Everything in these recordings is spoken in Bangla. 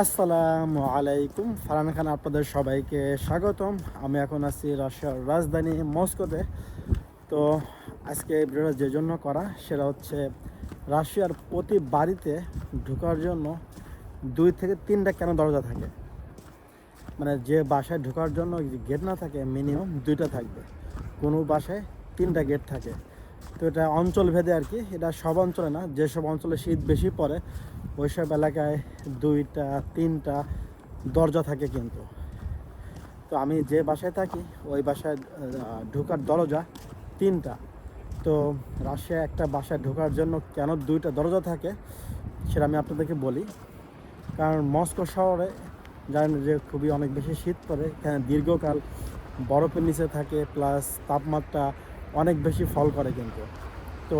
আসসালামু আলাইকুম। ফারান খান, আপনাদের সবাইকে স্বাগতম। আমি এখন আছি রাশিয়ার রাজধানী মস্কোতে। তো আজকে ভিডিওটা যে জন্য করা, সেটা হচ্ছে রাশিয়ার প্রতি বাড়িতে ঢোকার জন্য দুই থেকে তিনটা কেন দরজা থাকে? মানে যে বাসায় ঢোকার জন্য গেট না থাকে মিনিমাম দুইটা থাকবে। কোনো বাসায় তিনটা গেট থাকে। তো এটা অঞ্চল ভেদে আর কি, এটা সব অঞ্চলে না, যেসব অঞ্চলে শীত বেশি পড়ে ওইসব এলাকায় দুইটা, তিনটা দরজা থাকে কিন্তু। তো আমি যে বাসায় থাকি, ওই বাসায় ঢোকার দরজা তিনটা। তো রাশিয়া একটা বাসায় ঢোকার জন্য কেন দুইটা দরজা থাকে, সেটা আমি আপনাদেরকে বলি। কারণ মস্কো শহরে, জানেন যে খুবই অনেক বেশি শীত পড়ে, এখানে দীর্ঘকাল বরফের নিচে থাকে, প্লাস তাপমাত্রা অনেক বেশি ফল করে কিন্তু। তো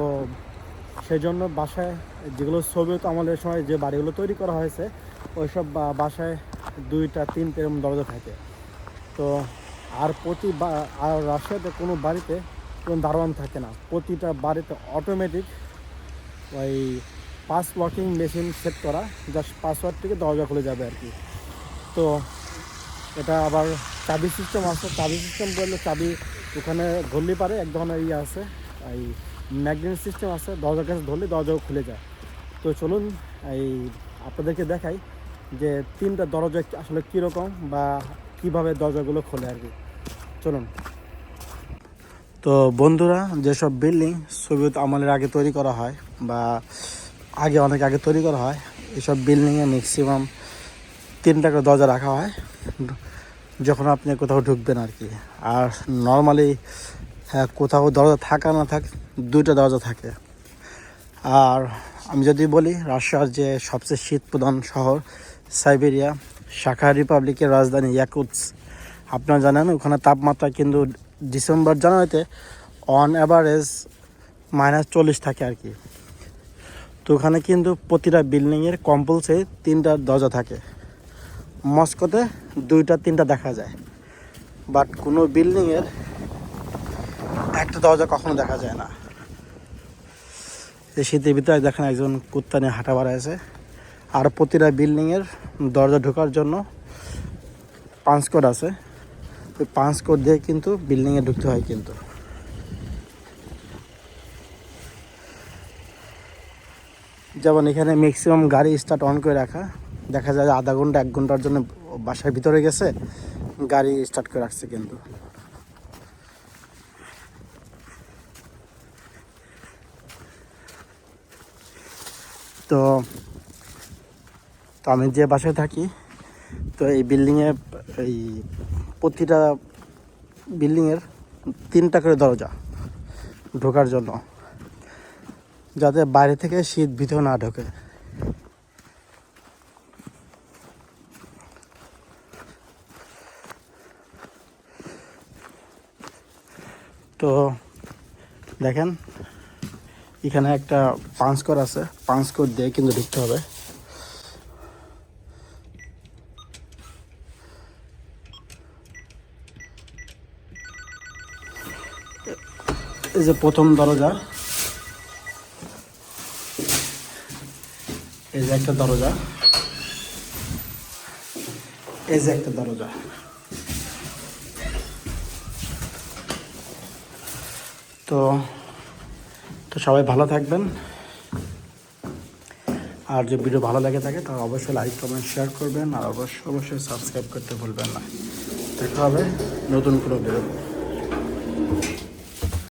সেই জন্য বাসায় যেগুলো সোভিয়েত আমলের সময় যে বাড়িগুলো তৈরি করা হয়েছে, ওইসব বাসায় দুইটা, তিনটে এরকম দরজা থাকে। তো আর প্রতি আর রাশিয়াতে কোনো বাড়িতে কোনো দারোয়ান থাকে না। প্রতিটা বাড়িতে অটোমেটিক ওই পাস ওয়ার্কিং মেশিন সেট করা জাস্ট পাসওয়ার্ড থেকে দরজা খুলে যাবে আর কি। তো এটা আবার চাবি সিস্টেম আছে। চাবি সিস্টেম বললে চাবি ওখানে ধরলে পারে এক ধরনের ইয়ে আছে এই ম্যাগনেট সিস্টেম আছে, দরজার কাছে ধরলে দরজাও খুলে যায়। তো চলুন, এই আপনাদেরকে দেখাই যে তিনটা দরজা আসলে কীরকম বা কীভাবে দরজাগুলো খোলে আর কি। চলুন। তো বন্ধুরা, যেসব বিল্ডিং সোভিয়েত আমলের আগে তৈরি করা হয় বা আগে অনেক আগে তৈরি করা হয়, এসব বিল্ডিংয়ে ম্যাক্সিমাম তিনটা করে দরজা রাখা হয়, যখন আপনি কোথাও ঢুকবেন আর কি। আর নর্মালি কোথাও দরজা থাকা না থাক, দুইটা দরজা থাকে। আর আমি যদি বলি, রাশিয়ার যে সবচেয়ে শীত প্রধান শহর, সাইবেরিয়া, শাখা রিপাবলিকের রাজধানী ইয়াকুৎস। আপনারা জানেন, ওখানে তাপমাত্রা কিন্তু ডিসেম্বর জানুয়ারিতে অন অ্যাভারেজ মাইনাস চল্লিশ থাকে আর কি। তো ওখানে কিন্তু প্রতিটা বিল্ডিংয়ের কম্পালসারি তিনটা দরজা থাকে। মস্কোতে দুইটা, তিনটা দেখা যায়। বাট কোনো বিল্ডিংয়ের একটা দরজা কখনো দেখা যায় না। এই শীতের ভিতরে দেখেন একজন কুত্তা নিয়ে হাঁটা বাড়াইছে আর প্রতিটা বিল্ডিংয়ের দরজা ঢোকার জন্য পাঁচ কোড আছে। ওই পাঁচ কোড দিয়ে কিন্তু বিল্ডিংয়ে ঢুকতে হয় কিন্তু। যেমন এখানে ম্যাক্সিমাম গাড়ি স্টার্ট অন করে রাখা। দেখা যায় আধা ঘণ্টা, এক ঘণ্টার জন্য বাসার ভিতরে গেছে। গাড়ি স্টার্ট করে রাখছে কিন্তু। তো তো আমি যে বাসায় থাকি, তো এই বিল্ডিংয়ে এই প্রতিটা বিল্ডিংয়ের তিনটা করে দরজা ঢোকার জন্য, যাতে বাইরে থেকে শীত ভিতরে না ঢোকে। তো দেখেন এখানে একটা পাঁচ কর আছে। পাঁচ কর দিয়ে কিন্তু ঢুকতে হবে। এই যে প্রথম দরজা। এই যে একটা দরজা। এই যে একটা দরজা। তো তো সবাই ভালো থাকবেন। আর যে ভিডিও ভালো লাগে থাকে, তাহলে অবশ্যই লাইক কমেন্ট শেয়ার করবেন। আর অবশ্যই অবশ্যই সাবস্ক্রাইব করতে ভুলবেন না। দেখা হবে নতুন কোনো ভিডিও